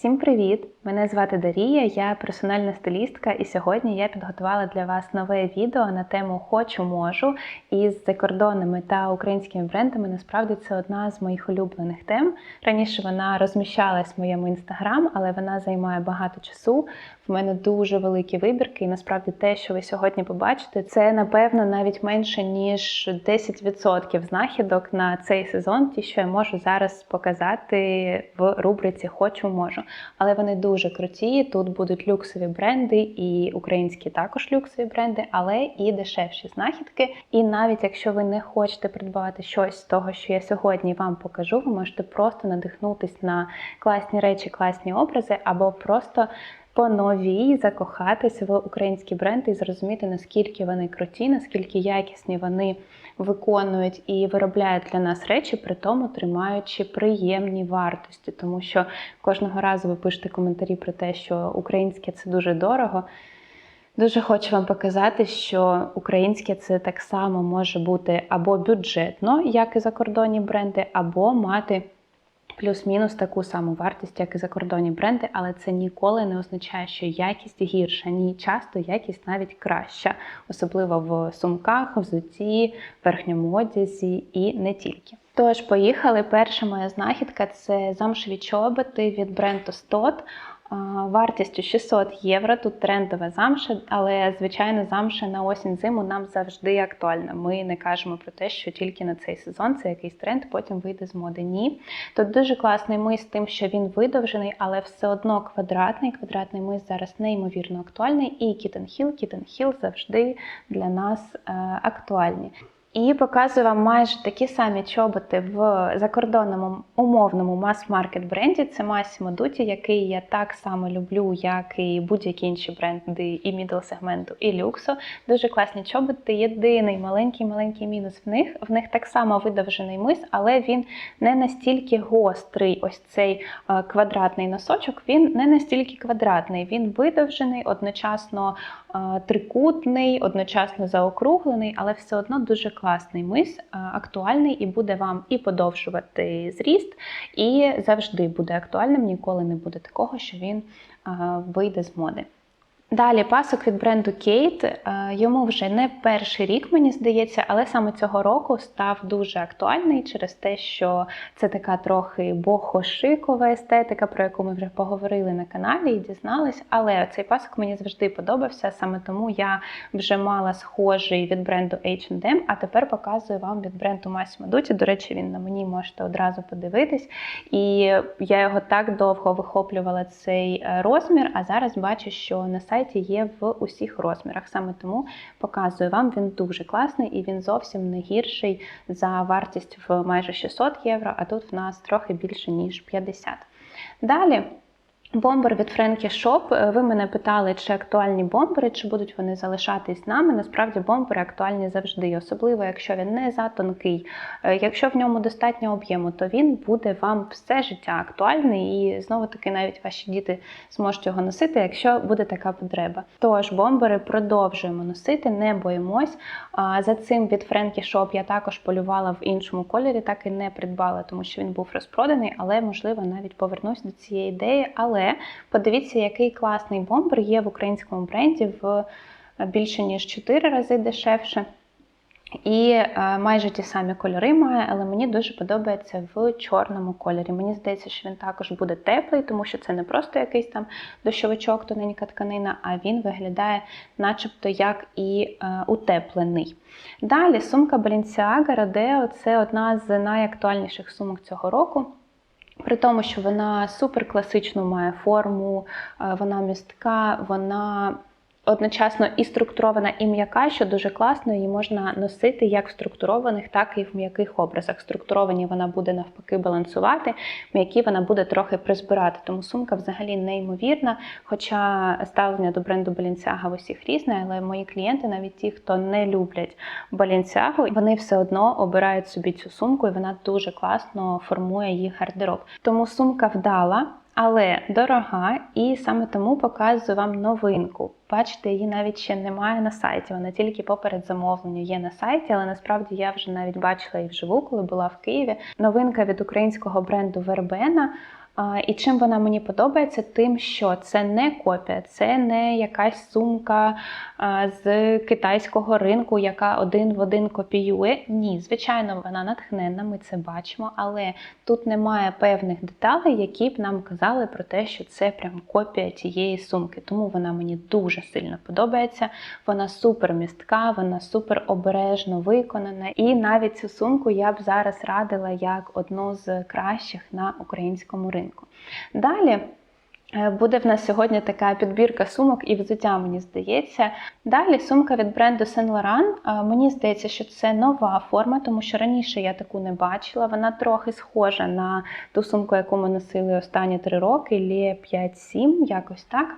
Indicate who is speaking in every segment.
Speaker 1: Всім привіт! Мене звати Дарія, я персональна стилістка, і сьогодні я підготувала для вас нове відео на тему Хочу можу із закордонними та українськими брендами. Насправді це одна з моїх улюблених тем. Раніше вона розміщалась в моєму інстаграм, але вона займає багато часу. В мене дуже великі вибірки, і насправді те, що ви сьогодні побачите, це напевно навіть менше ніж 10% знахідок на цей сезон, ті, що я можу зараз показати в рубриці Хочу можу. Але вони дуже круті. Тут будуть люксові бренди, і українські також люксові бренди, але і дешевші знахідки. І навіть якщо ви не хочете придбати щось з того, що я сьогодні вам покажу, ви можете просто надихнутись на класні речі, класні образи, або просто по новій закохатись в українські бренди і зрозуміти, наскільки вони круті, наскільки якісні вони виконують і виробляють для нас речі, при тому тримаючи приємні вартості. Тому що кожного разу ви пишете коментарі про те, що українське це дуже дорого. Дуже хочу вам показати, що українське це так само може бути або бюджетно, як і закордонні бренди, або мати плюс-мінус таку саму вартість, як і закордонні бренди, але це ніколи не означає, що якість гірша, ні часто якість навіть краща, особливо в сумках, взутті, верхньому одязі і не тільки. Тож, поїхали. Перша моя знахідка це замшеві чоботи від бренду Стот вартістю 600 євро. Тут трендова замша, але звичайно, замша на осінь зиму нам завжди актуальна. Ми не кажемо про те, що тільки на цей сезон це якийсь тренд, потім вийде з моди. Ні. Тут дуже класний мис, тим, що він видовжений, але все одно квадратний. Квадратний мис зараз неймовірно актуальний. І Kitten Hill, Kitten Hill завжди для нас е, актуальні. І показую вам майже такі самі чоботи в закордонному умовному мас-маркет бренді. Це Massimo Dutti, який я так само люблю, як і будь-які інші бренди і мідл сегменту, і люксу. Дуже класні чоботи. Єдиний маленький-маленький мінус в них. В них так само видовжений мис, але він не настільки гострий. Ось цей е, квадратний носочок, він не настільки квадратний. Він видовжений, одночасно е, трикутний, одночасно заокруглений, але все одно дуже мис, е, актуальний і буде вам і подовжувати зріст, і завжди буде актуальним. Ніколи не буде такого, що він е, вийде з моди. Далі пасок від бренду. Е, йому вже не перший рік, мені здається, але саме цього року став дуже актуальний через те, що це така трохи бохошикова естетика, про яку ми вже поговорили на каналі і дізнались. Але цей пасок мені завжди подобався, саме тому я вже мала схожий від бренду H&M, а тепер показую вам від бренду Massimo Dutti. До речі, він на мені можете одразу подивитись. І я його так довго вихоплювала цей е, розмір, а зараз бачу, що на сайті сайті є в усіх розмірах. Саме тому показую вам, він дуже класний і він зовсім не гірший за вартість в майже 600 євро, а тут в нас трохи більше, ніж 50. Далі. Бомбер від Френкі Шоп. Ви мене питали, чи актуальні бомбери, чи будуть вони залишатись з нами. Насправді бомбери актуальні завжди, особливо, якщо він не затонкий. Е, якщо в ньому достатньо об'єму, то він буде вам все життя актуальний, і знову таки навіть ваші діти зможуть його носити, якщо буде така потреба. Тож бомбери продовжуємо носити, не боїмось. За цим від Френкі Шоп я також полювала в іншому кольорі, так і не придбала, тому що він був розпроданий, але можливо навіть повернусь до цієї ідеї. Але але подивіться, який класний бомбер є в українському бренді в е, більше ніж 4 рази дешевше. І е, майже ті самі кольори має, але мені дуже подобається в чорному кольорі. Мені здається, що він також буде теплий, тому що це не просто якийсь там дощовичок, тоненька тканина, а він виглядає начебто як і е, утеплений. Далі сумка Balenciaga Rodeo – це одна з найактуальніших сумок цього року. При тому, що вона супер класичну має форму, е, вона містка, вона одночасно і структурована, і м'яка, що дуже класно, її можна носити як в структурованих, так і в м'яких образах. Структуровані вона буде навпаки балансувати, м'які вона буде трохи призбирати. Тому сумка взагалі неймовірна. Хоча ставлення до бренду Balenciaga в усіх різне, але мої клієнти, навіть ті, хто не люблять Balenciaga, вони все одно обирають собі цю сумку, і вона дуже класно формує їх гардероб. Тому сумка вдала але дорога, і саме тому показую вам новинку. Бачите, її навіть ще немає на сайті, вона тільки поперед замовлення є на сайті, але насправді я вже навіть бачила її вживу, коли була в Києві. Новинка від українського бренду Вербена. І чим вона мені подобається, тим, що це не копія, це не якась сумка з китайського ринку, яка один в один копіює. Ні, звичайно, вона натхненна, ми це бачимо, але тут немає певних деталей, які б нам казали про те, що це прям копія тієї сумки. Тому вона мені дуже сильно подобається. Вона супер містка, вона супер обережно виконана. І навіть цю сумку я б зараз радила як одну з кращих на українському ринку. Далі. е, Буде в нас сьогодні така підбірка сумок і взуття, мені здається. Далі сумка від бренду Saint Laurent. Е, Мені здається, що це нова форма, тому що раніше я таку не бачила. Вона трохи схожа на ту сумку, яку ми носили останні три роки, Лє 5-7, якось так.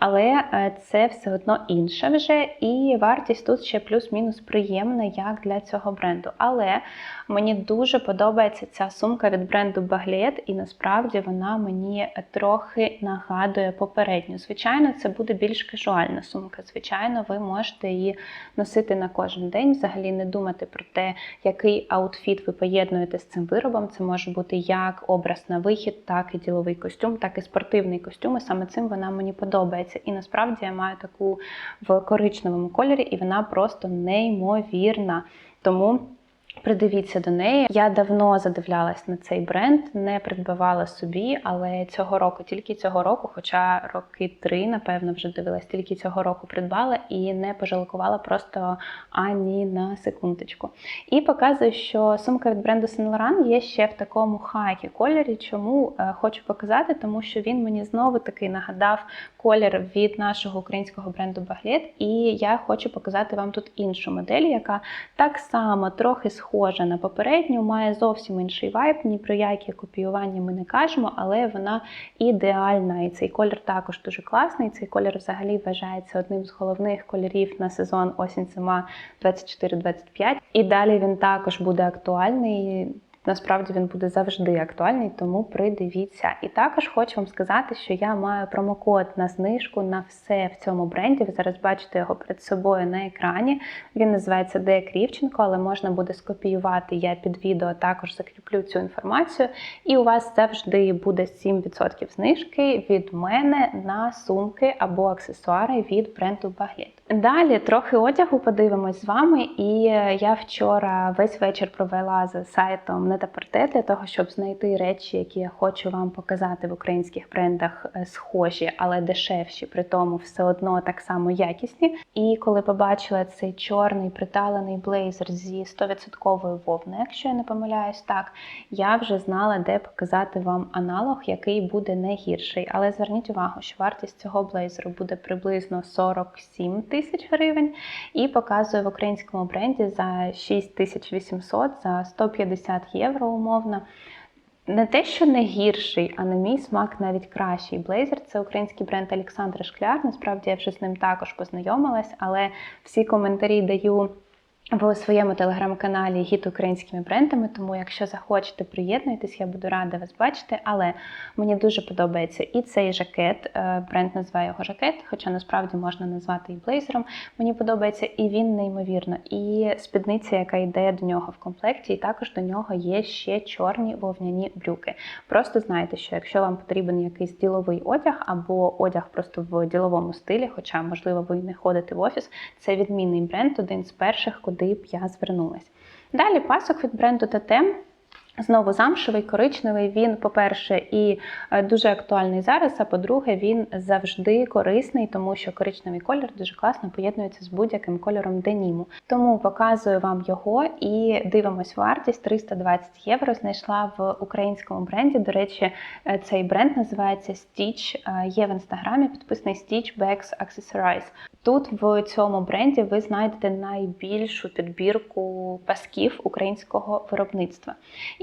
Speaker 1: Але е, це все одно інше вже, і вартість тут ще плюс-мінус приємна, як для цього бренду. Але мені дуже подобається ця сумка від бренду Baglet, і насправді вона мені трохи нагадує попередню. Звичайно, це буде більш кажуальна сумка. Звичайно, ви можете її носити на кожен день, взагалі не думати про те, який аутфіт ви поєднуєте з цим виробом. Це може бути як образ на вихід, так і діловий костюм, так і спортивний костюм. І саме цим вона мені подобається. І насправді я маю таку в коричневому кольорі, і вона просто неймовірна. Тому. Придивіться до неї. Я давно задивлялась на цей бренд, не придбавала собі, але цього року, тільки цього року, хоча роки три, напевно, вже дивилась, тільки цього року придбала і не пожалкувала просто ані на секундочку. І показую, що сумка від бренду Saint Laurent є ще в такому хакі кольорі. Чому е, хочу показати, тому що він мені знову таки нагадав колір від нашого українського бренду Baglet. І я хочу показати вам тут іншу модель, яка так само трохи схожа на попередню, має зовсім інший вайб. Ні про яке копіювання ми не кажемо, але вона ідеальна. І цей колір також дуже класний. Цей колір взагалі вважається одним з головних кольорів на сезон осінь-зима 24-25. І далі він також буде актуальний. Насправді він буде завжди актуальний, тому придивіться. І також хочу вам сказати, що я маю промокод на знижку на все в цьому бренді. Ви зараз бачите його перед собою на екрані. Він називається Де Крівченко, але можна буде скопіювати. Я під відео також закріплю цю інформацію. І у вас завжди буде 7% знижки від мене на сумки або аксесуари від бренду Baglet. Далі трохи одягу подивимось з вами. І я вчора весь вечір провела за сайтом Нетапорте для того, щоб знайти речі, які я хочу вам показати в українських брендах, е, схожі, але дешевші, при тому все одно так само якісні. І коли побачила цей чорний приталений блейзер зі 100% вовни, якщо я не помиляюсь, так я вже знала, де показати вам аналог, який буде не гірший. Але зверніть увагу, що вартість цього блейзеру буде приблизно 47 тисяч гривень, і показує в українському бренді за 6800, за 150 євро умовно. Не те, що не гірший, а на мій смак навіть кращий. Блейзер це український бренд Олександра Шкляр. Насправді я вже з ним також познайомилась, але всі коментарі даю в своєму телеграм-каналі гід українськими брендами. Тому, якщо захочете, приєднуйтесь, я буду рада вас бачити. Але мені дуже подобається і цей жакет. е, Бренд називає його жакет, хоча насправді можна назвати і блейзером. Мені подобається і він неймовірно, і спідниця, яка йде до нього в комплекті, і також до нього є ще чорні вовняні брюки. Просто знайте, що якщо вам потрібен якийсь діловий одяг або одяг просто в діловому стилі, хоча, можливо, ви не ходите в офіс, це відмінний бренд, один з перших, куди б я звернулася. Далі пасок від бренду Тотем. Знову замшевий, коричневий. Він, по-перше, і е, дуже актуальний зараз. А по-друге, він завжди корисний, тому що коричневий колір дуже класно поєднується з будь-яким кольором деніму. Тому показую вам його і дивимось вартість 320 євро. Знайшла в українському бренді. До речі, е, цей бренд називається Stitch. Е, Є в інстаграмі підписаний Stitch Bags Accessorize. Тут в цьому бренді ви знайдете найбільшу підбірку пасків українського виробництва.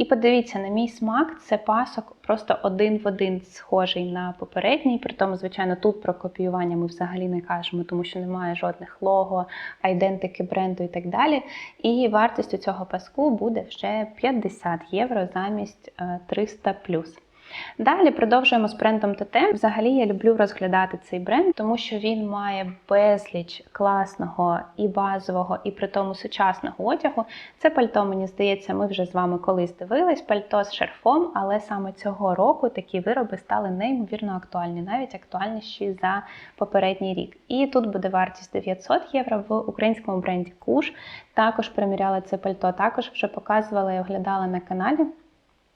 Speaker 1: І подивіться, на мій смак, це пасок просто один в один схожий на попередній. При тому, звичайно, тут про копіювання ми взагалі не кажемо, тому що немає жодних лого, айдентики бренду і так далі. І вартість у цього паску буде вже 50 євро замість е, 300 плюс. Далі продовжуємо з брендом ТТ. Взагалі я люблю розглядати цей бренд, тому що він має безліч класного і базового, і при тому сучасного одягу. Це пальто, мені здається, ми вже з вами колись дивились. Пальто з шерфом, але саме цього року такі вироби стали неймовірно актуальні, навіть актуальніші за попередній рік. І тут буде вартість 900 євро в українському бренді Куш. Також приміряла це пальто, також вже показувала і оглядала на каналі.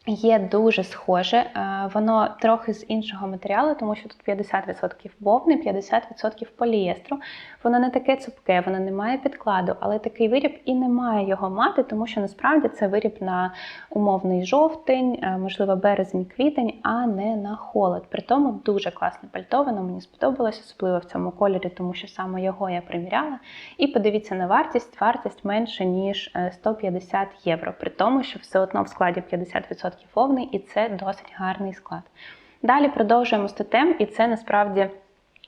Speaker 1: Є дуже схоже, е, воно трохи з іншого матеріалу, тому що тут 50% вовни, 50% полієстру. Воно не таке цупке, воно не має підкладу, але такий виріб і не має його мати, тому що насправді це виріб на умовний жовтень, е, можливо, березень-квітень, а не на холод. При тому дуже класне пальто, воно мені сподобалось, особливо в цьому кольорі, тому що саме його я приміряла. І подивіться на вартість, вартість менше ніж е, 150 євро, при тому, що все одно в складі 50% вовни, і це досить гарний склад. Далі продовжуємо з тотем, і це насправді.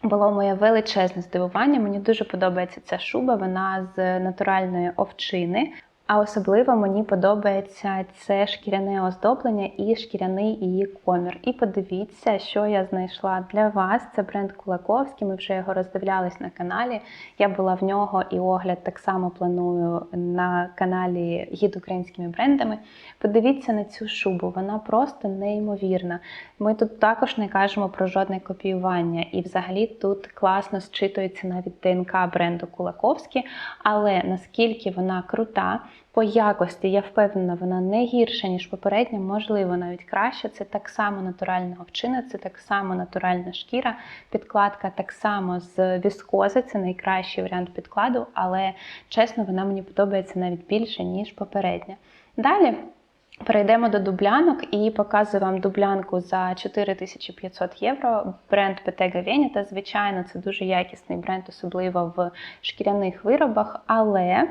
Speaker 1: Було моє величезне здивування. Мені дуже подобається ця шуба, вона з натуральної овчини. А особливо мені подобається це шкіряне оздоблення і шкіряний її комір. І подивіться, що я знайшла для вас. Це бренд Кулаковський. Ми вже його роздивлялись на каналі. Я була в нього і огляд так само планую на каналі Гід українськими брендами. Подивіться на цю шубу, вона просто неймовірна. Ми тут також не кажемо про жодне копіювання, і взагалі тут класно зчитується навіть ДНК бренду Кулаковський, але наскільки вона крута. По якості, я впевнена, вона не гірша, ніж попередня, можливо, навіть краще. Це так само натуральна овчина, це так само натуральна шкіра, підкладка так само з віскози, це найкращий варіант підкладу, але чесно, вона мені подобається навіть більше, ніж попередня. Далі. Перейдемо до дублянок і показую вам дублянку за 4500 євро. Бренд Bottega Veneta. Звичайно, це дуже якісний бренд, особливо в шкіряних виробах, але.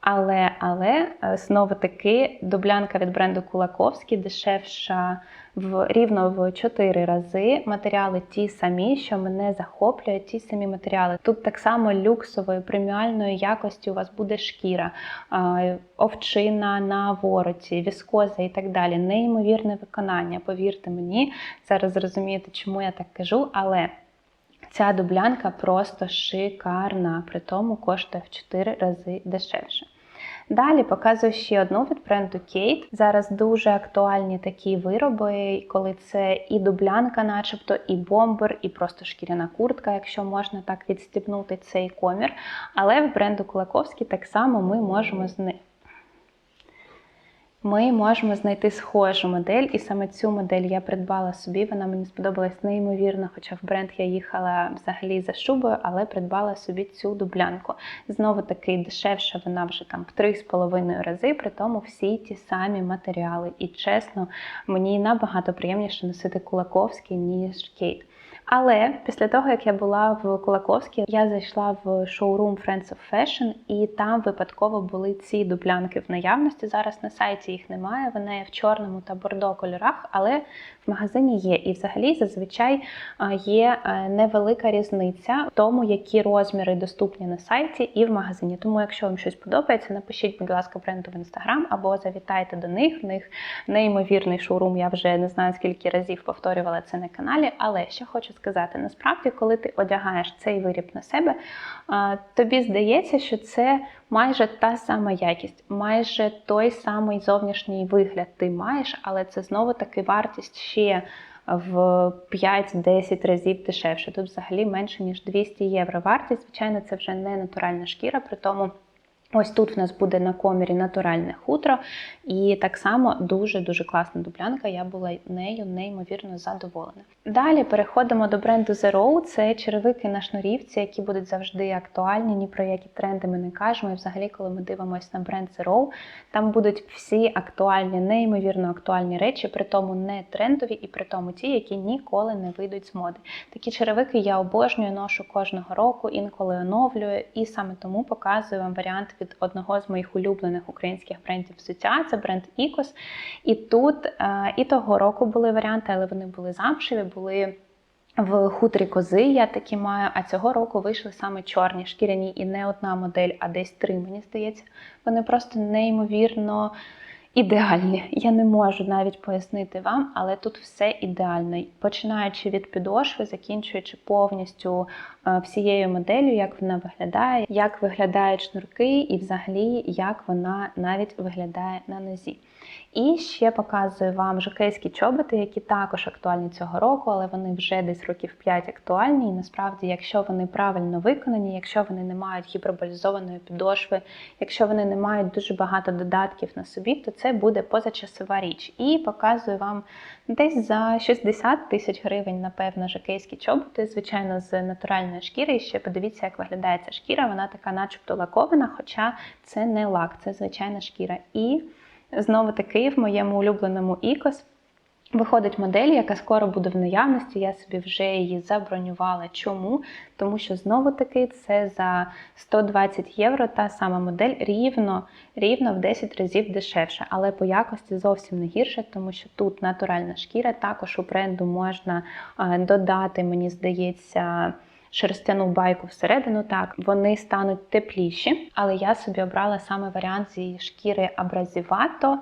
Speaker 1: Але, але знову таки дублянка від бренду Кулаковський дешевша в рівно в 4 рази. Матеріали ті самі, що мене захоплюють, ті самі матеріали. Тут так само люксової преміальної якості у вас буде шкіра, овчина на вороті, віскоза і так далі. Неймовірне виконання. Повірте мені, зараз зрозумієте, чому я так кажу, але. Ця дублянка просто шикарна, при тому коштує в 4 рази дешевше. Далі показую ще одну від бренду Kate. Зараз дуже актуальні такі вироби, коли це і дублянка, начебто, і бомбер, і просто шкіряна куртка, якщо можна так відстібнути цей комір. Але в бренду Кулаковський так само ми можемо з ми можемо знайти схожу модель, і саме цю модель я придбала собі. Вона мені сподобалась неймовірно, хоча в бренд я їхала взагалі за шубою, але придбала собі цю дублянку. Знову таки дешевша вона вже там в 3,5 рази, при тому всі ті самі матеріали. І чесно, мені набагато приємніше носити Кулаковський, ніж Кейт. Але після того, як я була в Кулаковській, я зайшла в шоурум Friends of Fashion, і там випадково були ці дублянки в наявності. Зараз на сайті їх немає. Вони в чорному та бордо кольорах, але в магазині є. І взагалі зазвичай є невелика різниця в тому, які розміри доступні на сайті і в магазині. Тому, якщо вам щось подобається, напишіть, будь ласка, бренду в інстаграм або завітайте до них. В них неймовірний шоурум. Я вже не знаю скільки разів повторювала це на каналі, але ще хочу сказати: насправді, коли ти одягаєш цей виріб на себе, тобі здається, що це майже та сама якість, майже той самий зовнішній вигляд ти маєш, але це знову таки вартість ще в 5-10 разів дешевше. Тут взагалі менше ніж 200 євро вартість. Звичайно, це вже не натуральна шкіра, при тому. Ось тут в нас буде на комірі натуральне хутро, і так само дуже-дуже класна дублянка, я була нею неймовірно задоволена. Далі переходимо до бренду Zero. Це черевики на шнурівці, які будуть завжди актуальні, ні про які тренди ми не кажемо. І взагалі, коли ми дивимося на бренд Zero, там будуть всі актуальні, неймовірно актуальні речі, при тому не трендові, і при тому ті, які ніколи не вийдуть з моди. Такі черевики я обожнюю, ношу кожного року, інколи оновлюю, і саме тому показую вам варіант від одного з моїх улюблених українських брендів взуття. Це бренд Ікос. І тут е, і того року були варіанти, але вони були замшеві, були. В хутрі кози я такі маю, а цього року вийшли саме чорні шкіряні і не одна модель, а десь три, мені здається. Вони просто неймовірно ідеальні. Я не можу навіть пояснити вам, але тут все ідеально. Починаючи від підошви, закінчуючи повністю всією моделлю, як вона виглядає, як виглядають шнурки, і взагалі як вона навіть виглядає на нозі. І ще показую вам жокейські чоботи, які також актуальні цього року, але вони вже десь років 5 актуальні. І насправді, якщо вони правильно виконані, якщо вони не мають гіперболізованої підошви, якщо вони не мають дуже багато додатків на собі, то це буде позачасова річ. І показую вам десь за 60 тисяч гривень, напевно, жакейські чоботи, звичайно, з натуральної шкіри. І ще подивіться, як виглядає ця шкіра. Вона така, начебто, лакована, хоча це не лак, це звичайна шкіра. І Знову таки, в моєму улюбленому ікос виходить модель, яка скоро буде в наявності. Я собі вже її забронювала. Чому? Тому що знову таки це за 120 євро та сама модель рівно, рівно в 10 разів дешевше, але по якості зовсім не гірше, тому що тут натуральна шкіра. Також у бренду можна додати, мені здається шерстяну байку всередину, так вони стануть тепліші, але я собі обрала саме варіант зі шкіри Абразівато.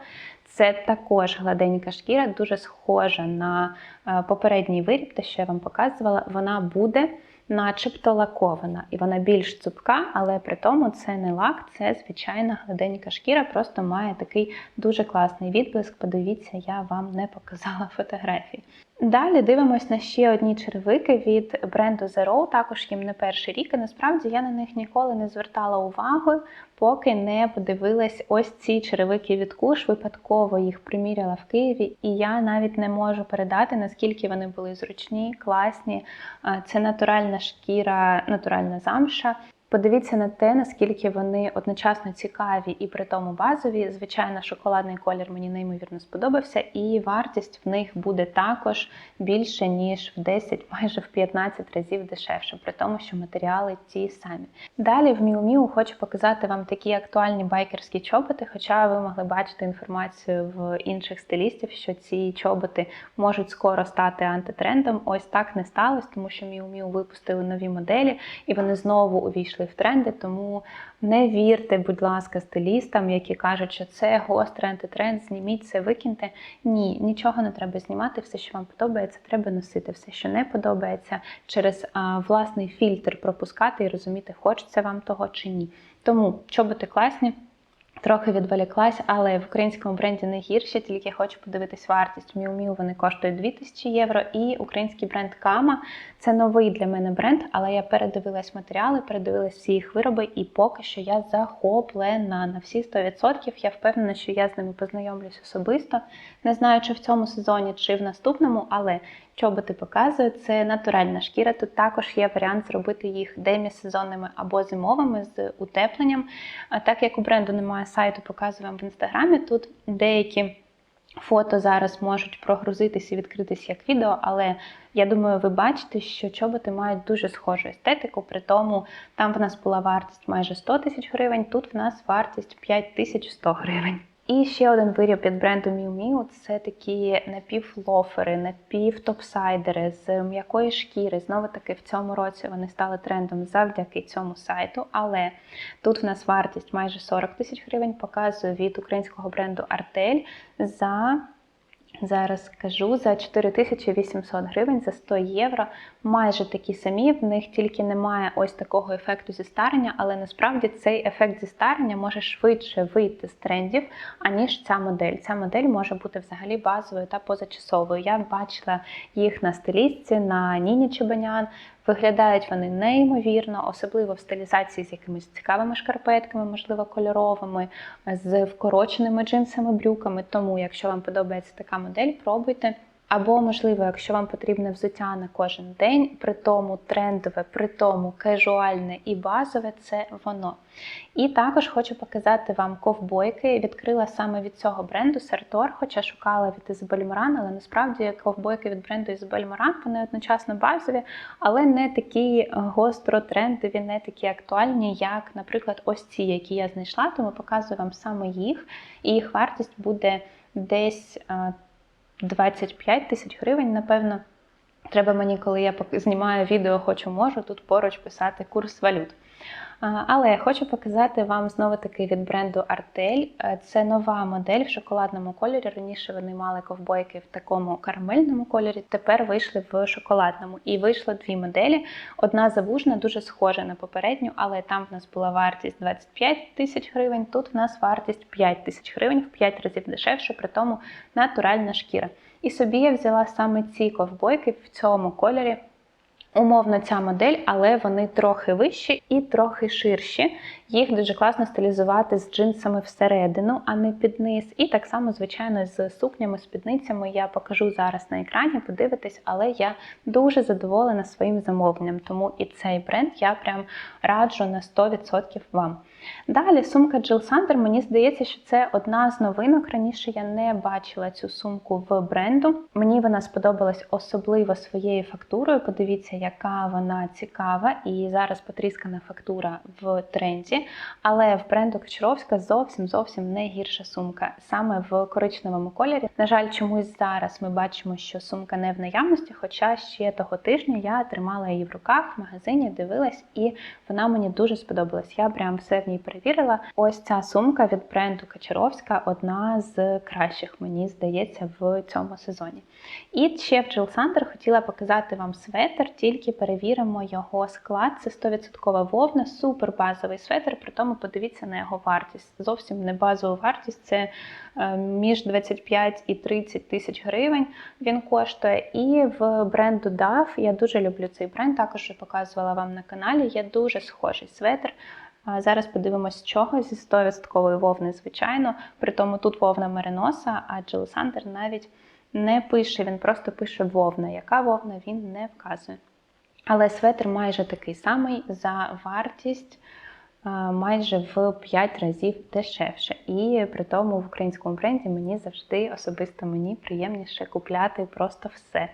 Speaker 1: Це також гладенька шкіра, дуже схожа на е, попередній виріб, те, що я вам показувала. Вона буде начебто лакована, і вона більш цупка, але при тому це не лак, це звичайна гладенька шкіра, просто має такий дуже класний відблиск. Подивіться, я вам не показала фотографії. Далі дивимось на ще одні черевики від бренду Zero, також їм не перший рік. І насправді я на них ніколи не звертала увагу, поки не подивилась ось ці черевики від куш. Випадково їх приміряла в Києві, і я навіть не можу передати, наскільки вони були зручні, класні. Це натуральна шкіра, натуральна замша. Подивіться на те, наскільки вони одночасно цікаві і при тому базові. Звичайно, шоколадний колір мені неймовірно сподобався, і вартість в них буде також більше, ніж в 10, майже в 15 разів дешевше, при тому, що матеріали ті самі. Далі в Miu хочу показати вам такі актуальні байкерські чоботи, хоча ви могли бачити інформацію в інших стилістів, що ці чоботи можуть скоро стати антитрендом. Ось так не сталося, тому що Miu випустили нові моделі, і вони знову увійшли в тренди, тому не вірте, будь ласка, стилістам, які кажуть, що це гострий антитренд, зніміть це, викиньте. Ні, нічого не треба знімати, все, що вам подобається, треба носити. Все, що не подобається, через а, власний фільтр пропускати і розуміти, хочеться вам того чи ні. Тому чоботи класні. Трохи відволіклась, але в українському бренді не гірше, тільки хочу подивитись вартість. Miu Miu вони коштують 2000 євро. І український бренд Кама це новий для мене бренд, але я передивилась матеріали, передивилась всі їх вироби, і поки що я захоплена на всі 100%. Я впевнена, що я з ними познайомлюсь особисто. Не знаю, чи в цьому сезоні, чи в наступному, але чоботи показують, це натуральна шкіра. Тут також є варіант зробити їх демісезонними або зимовими з утепленням. А так як у бренду немає сайту, показую вам в інстаграмі. Тут деякі фото зараз можуть прогрузитися і відкритися як відео, але я думаю, ви бачите, що чоботи мають дуже схожу естетику, при тому там в нас була вартість майже 100 тисяч гривень, тут в нас вартість 5100 гривень. І ще один виріб від бренду Miu Miu – це такі напівлофери, напівтопсайдери з м'якої шкіри. Знову таки в цьому році вони стали трендом завдяки цьому сайту. Але тут в нас вартість майже 40 тисяч гривень. Показую від українського бренду Артель за Зараз скажу за 4800 гривень за 100 євро. Майже такі самі, в них тільки немає ось такого ефекту зі старення, але насправді цей ефект зі старення може швидше вийти з трендів, аніж ця модель. Ця модель може бути взагалі базовою та позачасовою. Я бачила їх на стилістці, на Ніні Чебанян. Виглядають вони неймовірно, особливо в стилізації з якимись цікавими шкарпетками, можливо, кольоровими, з вкороченими джинсами, брюками. Тому, якщо вам подобається така модель, пробуйте. Або, можливо, якщо вам потрібне взуття на кожен день, при тому трендове, при тому кежуальне і базове це воно. І також хочу показати вам ковбойки. Відкрила саме від цього бренду Сартор, хоча шукала від Ізабель Моран, але насправді ковбойки від бренду Ізабель Моран, вони одночасно базові, але не такі гостро трендові, не такі актуальні, як, наприклад, ось ці, які я знайшла, тому показую вам саме їх. І їх вартість буде десь. 25 тисяч гривень, напевно. Треба мені, коли я знімаю відео, хочу можу, тут поруч писати курс валют. Але я хочу показати вам знову таки від бренду Artel. Е, Це нова модель в шоколадному кольорі. Раніше вони мали ковбойки в такому карамельному кольорі. Тепер вийшли в шоколадному. І вийшло дві моделі. Одна завужна, дуже схожа на попередню, але там в нас була вартість 25 тисяч гривень. Тут в нас вартість 5 тисяч гривень, в 5 разів дешевше, при тому натуральна шкіра. І собі я взяла саме ці ковбойки в цьому кольорі. Умовно ця модель, але вони трохи вищі і трохи ширші. Їх дуже класно стилізувати з джинсами всередину, а не під низ. І так само, звичайно, з сукнями, спідницями я покажу зараз на екрані, подивитись, але я дуже задоволена своїм замовленням. Тому і цей бренд я прям раджу на 100% вам. Далі сумка Jill Sander, мені здається, що це одна з новинок. Раніше я не бачила цю сумку в бренду. Мені вона сподобалась особливо своєю фактурою. Подивіться, яка вона цікава, і зараз потріскана фактура в тренді. Але в бренду Кочаровська зовсім зовсім не гірша сумка, саме в коричневому кольорі. На жаль, чомусь зараз ми бачимо, що сумка не в наявності, хоча ще того тижня я тримала її в руках в магазині, дивилась, і вона мені дуже сподобалась. Я прям все в перевірила. Ось ця сумка від бренду Качаровська одна з кращих, мені здається, в цьому сезоні. І ще в Jill Sander хотіла показати вам светр, тільки перевіримо його склад. Це 100% вовна, супер базовий светр, при тому подивіться на його вартість. Зовсім не базову вартість, це е, між 25 і 30 тисяч гривень він коштує. І в бренду DAF, я дуже люблю цей бренд, також показувала вам на каналі. Є дуже схожий светр. Зараз подивимось, чого зі 100% вовни, звичайно. При тому тут вовна мериноса, а Jill навіть не пише, він просто пише вовна. Яка вовна він не вказує. Але светр майже такий самий за вартість майже в 5 разів дешевше. І при тому в українському бренді мені завжди, особисто мені приємніше купляти просто все.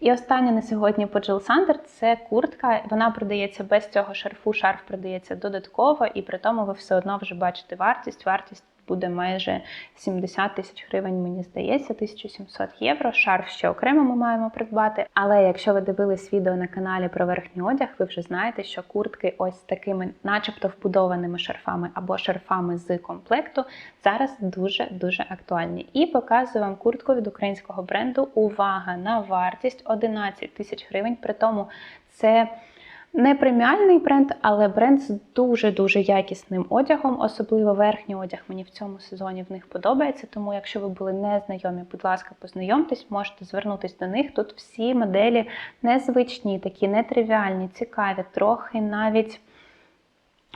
Speaker 1: І останнє на сьогодні по Jill Sander – це куртка. Вона продається без цього шарфу. Шарф продається додатково, і при тому ви все одно вже бачите вартість. Вартість буде майже 70 тисяч гривень, мені здається, 1700 євро. Шарф ще окремо ми маємо придбати. Але якщо ви дивились відео на каналі про верхній одяг, ви вже знаєте, що куртки ось такими, начебто, вбудованими шарфами або шарфами з комплекту, зараз дуже дуже актуальні. І показую вам куртку від українського бренду. Увага на вартість 11 тисяч гривень. При тому це. Не преміальний бренд, але бренд з дуже-дуже якісним одягом, особливо верхній одяг мені в цьому сезоні в них подобається. Тому, якщо ви були не знайомі, будь ласка, познайомтесь, можете звернутися до них. Тут всі моделі незвичні, такі нетривіальні, цікаві, трохи навіть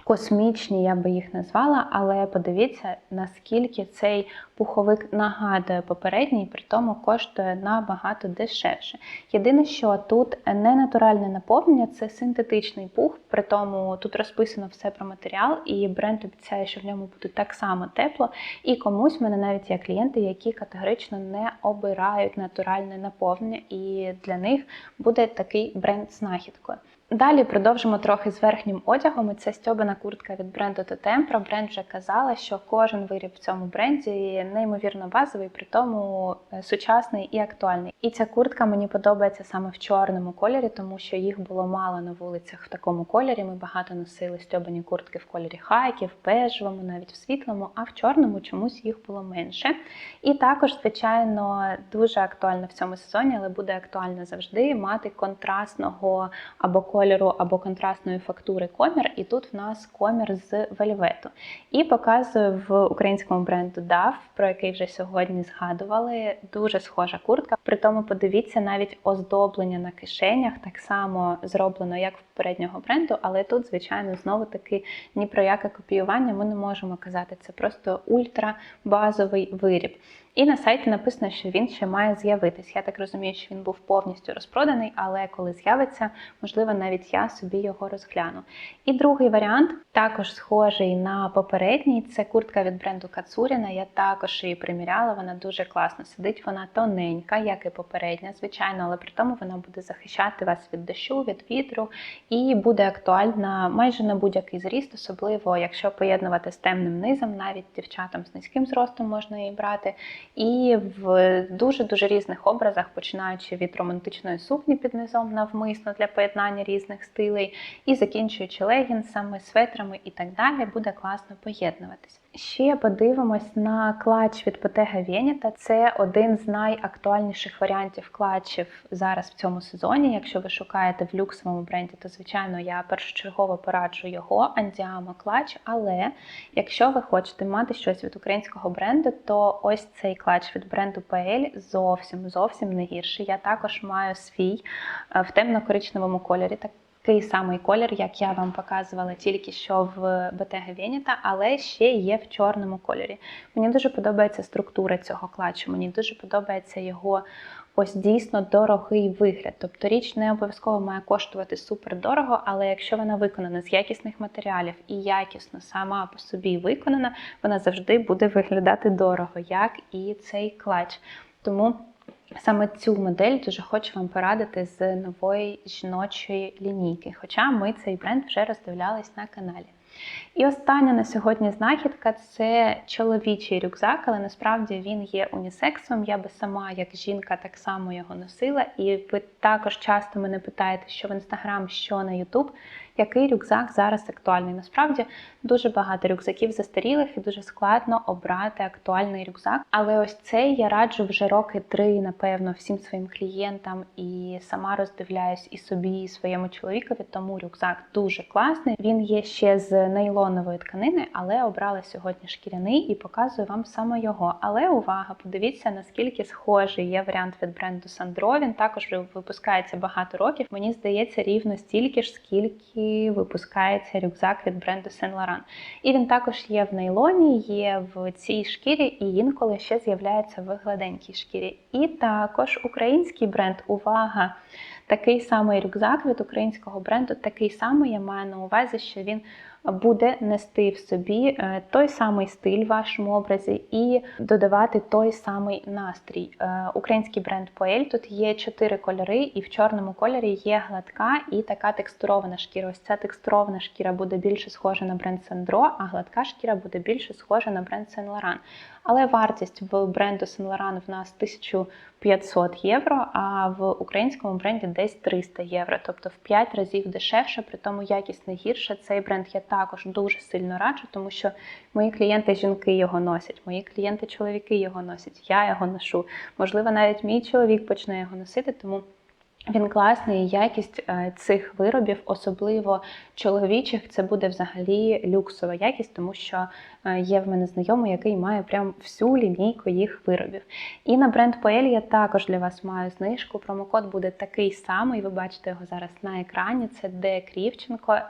Speaker 1: космічні, я би їх назвала, але подивіться, наскільки цей пуховик нагадує попередній, при тому коштує набагато дешевше. Єдине, що тут не натуральне наповнення, це синтетичний пух, при тому тут розписано все про матеріал, і бренд обіцяє, що в ньому буде так само тепло. І комусь в мене навіть є клієнти, які категорично не обирають натуральне наповнення, і для них буде такий бренд знахідкою. Далі продовжимо трохи з верхнім одягом. і Це стьобана куртка від бренду Totem. Про бренд вже казала, що кожен виріб в цьому бренді неймовірно базовий, при тому е, сучасний і актуальний. І ця куртка мені подобається саме в чорному кольорі, тому що їх було мало на вулицях в такому кольорі. Ми багато носили стьобані куртки в кольорі хайків, в бежевому, навіть в світлому, а в чорному чомусь їх було менше. І також, звичайно, дуже актуально в цьому сезоні, але буде актуально завжди мати контрастного або кольору, або контрастної фактури комір. І тут в нас комір з вельвету. І показую в українському бренду DAF, про який вже сьогодні згадували. Дуже схожа куртка. При тому подивіться навіть оздоблення на кишенях, так само зроблено, як в попереднього бренду, але тут, звичайно, знову таки ні про яке копіювання ми не можемо казати. Це просто ультра базовий виріб. І на сайті написано, що він ще має з'явитись. Я так розумію, що він був повністю розпроданий, але коли з'явиться, можливо, навіть я собі його розгляну. І другий варіант також схожий на попередній. Це куртка від бренду Кацуріна. Я також її приміряла. Вона дуже класно сидить. Вона тоненька, як і попередня, звичайно, але при тому вона буде захищати вас від дощу, від вітру і буде актуальна майже на будь-який зріст, особливо якщо поєднувати з темним низом, навіть дівчатам з низьким зростом можна її брати. І в дуже дуже різних образах, починаючи від романтичної сукні під низом навмисно для поєднання різних стилей, і закінчуючи легінсами, светрами і так далі, буде класно поєднуватися. Ще подивимось на клатч від Bottega Veneta. Це один з найактуальніших варіантів клатчів зараз в цьому сезоні. Якщо ви шукаєте в люксовому бренді, то звичайно я першочергово пораджу його Andiamo клатч. Але якщо ви хочете мати щось від українського бренду, то ось цей клатч від бренду PL зовсім зовсім не гірший. Я також маю свій е, в темно-коричневому кольорі. Так такий самий колір, як я вам показувала тільки що в Bottega Veneta, але ще є в чорному кольорі. Мені дуже подобається структура цього клатчу, мені дуже подобається його ось дійсно дорогий вигляд. Тобто річ не обов'язково має коштувати супер дорого, але якщо вона виконана з якісних матеріалів і якісно сама по собі виконана, вона завжди буде виглядати дорого, як і цей клатч. Тому Саме цю модель дуже хочу вам порадити з нової жіночої лінійки. Хоча ми цей бренд вже роздивлялись на каналі. І остання на сьогодні знахідка це чоловічий рюкзак, але насправді він є унісексом. Я би сама, як жінка, так само його носила. І ви також часто мене питаєте, що в інстаграм, що на Ютуб, який рюкзак зараз актуальний. Насправді дуже багато рюкзаків застарілих і дуже складно обрати актуальний рюкзак. Але ось цей я раджу вже роки три, напевно, всім своїм клієнтам і сама роздивляюсь і собі, і своєму чоловікові. Тому рюкзак дуже класний. Він є ще з нейлонової тканини, але обрала сьогодні шкіряний і показую вам саме його. Але увага, подивіться, наскільки схожий є варіант від бренду Sandro. Він також випускається багато років. Мені здається, рівно стільки ж, скільки випускається рюкзак від бренду Saint Laurent. І він також є в нейлоні, є в цій шкірі, і інколи ще з'являється в гладенькій шкірі. І також український бренд Увага! Такий самий рюкзак від українського бренду, такий самий я маю на увазі, що він буде нести в собі е, той самий стиль в вашому образі і додавати той самий настрій. Е, український бренд Poel тут є чотири кольори, і в чорному кольорі є гладка і така текстурована шкіра. Ось ця текстурована шкіра буде більше схожа на бренд Сандро, а гладка шкіра буде більше схожа на бренд Saint Laurent. Але вартість в бренду Saint Laurent в нас 1500 євро, а в українському бренді десь 300 євро, тобто в 5 разів дешевше, при тому якість не гірше. Цей бренд я також дуже сильно раджу, тому що мої клієнти жінки його носять, мої клієнти чоловіки його носять, я його ношу. Можливо, навіть мій чоловік почне його носити, тому. Він класний, і якість е, цих виробів, особливо чоловічих, це буде взагалі люксова якість, тому що е, є в мене знайомий, який має прям всю лінійку їх виробів. І на бренд Poel я також для вас маю знижку. Промокод буде такий самий. Ви бачите його зараз на екрані. Це Д Крівченко. Е,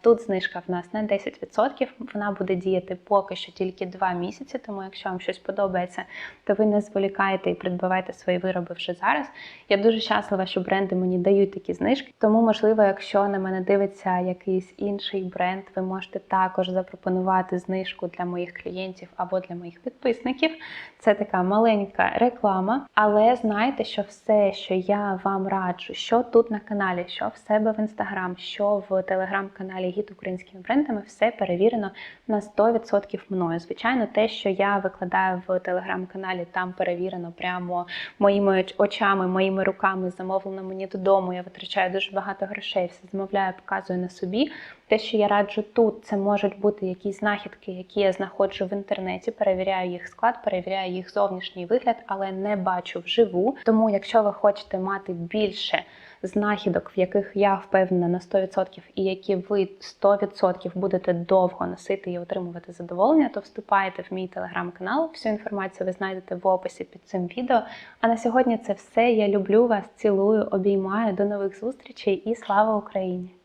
Speaker 1: тут знижка в нас на 10%. Вона буде діяти поки що тільки 2 місяці. Тому, якщо вам щось подобається, то ви не зволікаєте і придбавайте свої вироби вже зараз. Я дуже щаслива, що бренд бренди мені дають такі знижки. Тому, можливо, якщо на мене дивиться якийсь інший бренд, ви можете також запропонувати знижку для моїх клієнтів або для моїх підписників. Це така маленька реклама. Але знайте, що все, що я вам раджу, що тут на каналі, що в себе в інстаграм, що в телеграм-каналі Гід українськими брендами, все перевірено на 100% мною. Звичайно, те, що я викладаю в телеграм-каналі, там перевірено прямо моїми очами, моїми руками, замовлено мені додому. Я витрачаю дуже багато грошей, все замовляю, показую на собі. Те, що я раджу тут, це можуть бути якісь знахідки, які я знаходжу в інтернеті. Перевіряю їх склад, перевіряю їх зовнішній вигляд, але не бачу вживу. Тому, якщо ви хочете мати більше знахідок, в яких я впевнена на 100% і які ви 100% будете довго носити і отримувати задоволення, то вступайте в мій телеграм-канал. Всю інформацію ви знайдете в описі під цим відео. А на сьогодні це все. Я люблю вас, цілую, обіймаю. До нових зустрічей і слава Україні!